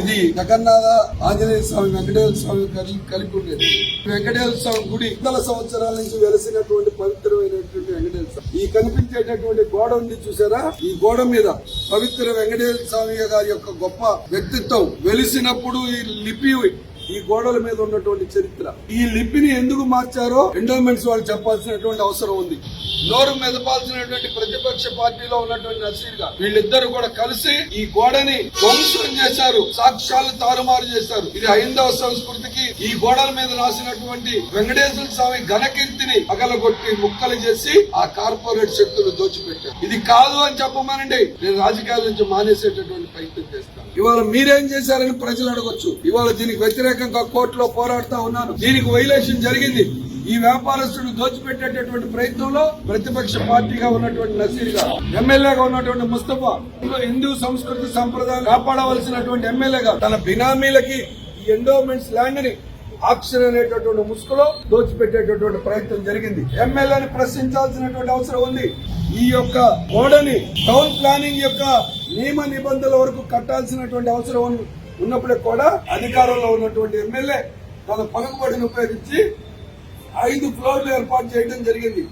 ఇది జగన్నాథ ఆంజనేయ స్వామి వెంకటేశ్వర స్వామి కలిపి కలిపి ఉండేది. వెంకటేశ్వర స్వామి గుడి వందల సంవత్సరాల నుంచి వెలసినటువంటి పవిత్రమైనటువంటి వెంకటేశ్వర స్వామి. ఈ కనిపించేటటువంటి గోడ ఉంది చూసారా? ఈ గోడ మీద పవిత్ర వెంకటేశ్వర స్వామి గారి యొక్క గొప్ప వ్యక్తిత్వం. వెలిసినప్పుడు ఈ లిపి ఈ గోడల మీద ఉన్నటువంటి చరిత్ర. ఈ లిపిని ఎందుకు మార్చారో ఎండోమెంట్స్ వాళ్ళు చెప్పాల్సినటువంటి అవసరం ఉంది. నోరు మెదపాల్సినటువంటి ప్రతిపక్ష పార్టీలో ఉన్నటువంటి నసీర్గా వీళ్ళిద్దరు కూడా కలిసి ఈ గోడని ధ్వంసం చేశారు. సాక్ష్యాలు తారుమారు చేశారు. ఇది హైందవ సంస్కృతికి ఈ గోడల మీద రాసినటువంటి వెంకటేశ్వర స్వామి ఘనకీర్తిని పగలగొట్టి ముక్కలు చేసి ఆ కార్పొరేట్ శక్తులు దోచిపెట్టారు. ఇది కాదు అని చెప్పమనండి. నేను రాజకీయాల నుంచి మానేసేటటువంటి ప్రయత్నం చేస్తాను. ఇవాళ మీరేం చేశారని ప్రజలు అడగొచ్చు. ఇవాళ దీనికి వ్యతిరేక వ్యతిరేకంగా కోర్టులో పోరాడుతా ఉన్నాను. దీనికి వైలేషన్ జరిగింది. ఈ వ్యాపారస్తుడు దోచిపెట్టేటటువంటి ప్రయత్నంలో ప్రతిపక్ష పార్టీగా ఉన్నటువంటి నసీర్ గారు ఎమ్మెల్యేగా ఉన్నటువంటి ముస్తఫా హిందూ సంస్కృతి సంప్రదాయం కాపాడవలసినటువంటి ఎమ్మెల్యేగా తన బినామీలకి ఎండోమెంట్స్ ల్యాండ్ని ఆక్షన్ అనేటటువంటి ముసుగులో దోచిపెట్టేటటువంటి ప్రయత్నం జరిగింది. ఎమ్మెల్యేని ప్రశ్నించాల్సినటువంటి అవసరం ఉంది. ఈ యొక్క గోడని టౌన్ ప్లానింగ్ యొక్క నియమ నిబంధనల వరకు కట్టాల్సినటువంటి అవసరం ఉన్నప్పుడే కూడా అధికారంలో ఉన్నటువంటి ఎమ్మెల్యే తన పలుకుబడిని ఉపయోగించి ఐదు ఫ్లోర్లు ఏర్పాటు చేయడం జరిగింది.